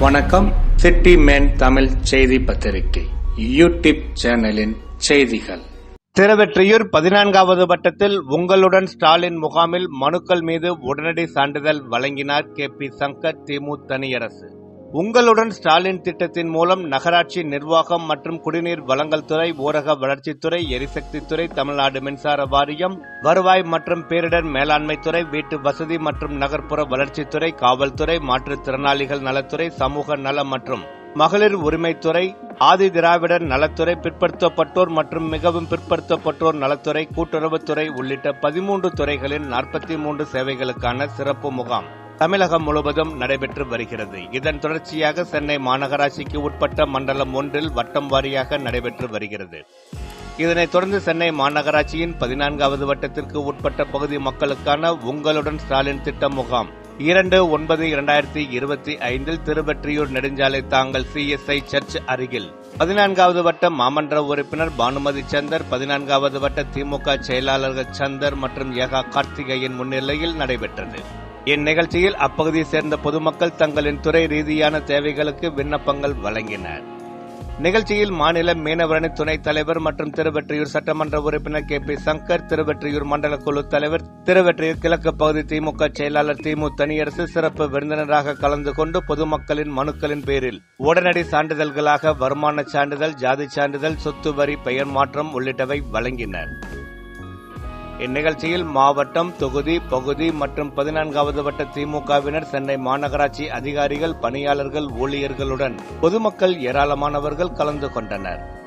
வணக்கம். City man Tamil செய்தி பத்திரிகை யூடியூப் சேனலின் செய்திகள். திருவெற்றியூர் பதினான்காவது வட்டத்தில் உங்களுடன் ஸ்டாலின் முகாமில் மனுக்கள் மீது உடனடி சான்றிதழ் வழங்கினார் கே பி சங்கர் திமு தனியரசு. உங்களுடன் ஸ்டாலின் திட்டத்தின் மூலம் நகராட்சி நிர்வாகம் மற்றும் குடிநீர் வழங்கல் துறை ஊரக வளர்ச்சித்துறை எரிசக்தித்துறை தமிழ்நாடு மின்சார வாரியம் வருவாய் மற்றும் பேரிடர் மேலாண்மை துறை வீட்டு வசதி மற்றும் நகர்ப்புற வளர்ச்சித்துறை காவல்துறை மாற்றுத்திறனாளிகள் நலத்துறை சமூக நலம் மற்றும் மகளிர் உரிமைத்துறை ஆதி திராவிடர் நலத்துறை பிற்படுத்தப்பட்டோர் மற்றும் மிகவும் பிற்படுத்தப்பட்டோர் நலத்துறை கூட்டுறவுத்துறை உள்ளிட்ட பதிமூன்று துறைகளின் நாற்பத்தி மூன்று சேவைகளுக்கான சிறப்பு முகாம். தமிழகம் முழுவதும் நடைபெற்று வருகிறது. இதன் தொடர்ச்சியாக சென்னை மாநகராட்சிக்கு உட்பட்ட மண்டலம் ஒன்றில் வட்டம் வாரியாக நடைபெற்று வருகிறது. இதனைத் தொடர்ந்து சென்னை மாநகராட்சியின் பதினான்காவது வட்டத்திற்கு உட்பட்ட பகுதி மக்களுக்கான உங்களுடன் ஸ்டாலின் திட்ட முகாம் இரண்டு ஒன்பது இரண்டாயிரத்தி இருபத்தி ஐந்தில் திருவெற்றியூர் நெடுஞ்சாலை தாங்கள் சிஎஸ்ஐ சர்ச் அருகில். பதினான்காவது வட்ட மாமன்ற உறுப்பினர் பானுமதி சந்தர் பதினான்காவது வட்ட திமுக செயலாளர்கள் சந்தர் மற்றும் ஏகா கார்த்திகேயன் முன்னிலையில் நடைபெற்றது. இந்நிகழ்ச்சியில் அப்பகுதியைச் சேர்ந்த பொதுமக்கள் தங்களின் துறை ரீதியான தேவைகளுக்கு விண்ணப்பங்கள் வழங்கினர். நிகழ்ச்சியில் மாநில மீனவரணி துணைத் தலைவர் மற்றும் திருவெற்றியூர் சட்டமன்ற உறுப்பினர் கே பி சங்கர் திருவெற்றியூர் மண்டல குழு தலைவர் திருவெற்றியூர் கிழக்கு பகுதி திமுக செயலாளர் திமு தனியரசு சிறப்பு விருந்தினராக கலந்து கொண்டு பொதுமக்களின் மனுக்களின் பேரில் உடனடி சான்றிதழ்களாக வருமான சான்றிதழ் ஜாதி சான்றிதழ் சொத்து வரி பெயர் மாற்றம் உள்ளிட்டவை வழங்கினர். இந்நிகழ்ச்சியில் மாவட்டம் தொகுதி பகுதி மற்றும் பதினான்காவது வட்ட திமுகவினர் சென்னை மாநகராட்சி அதிகாரிகள் பணியாளர்கள் ஊழியர்களுடன் பொதுமக்கள் ஏராளமானவர்கள் கலந்து கொண்டனர்.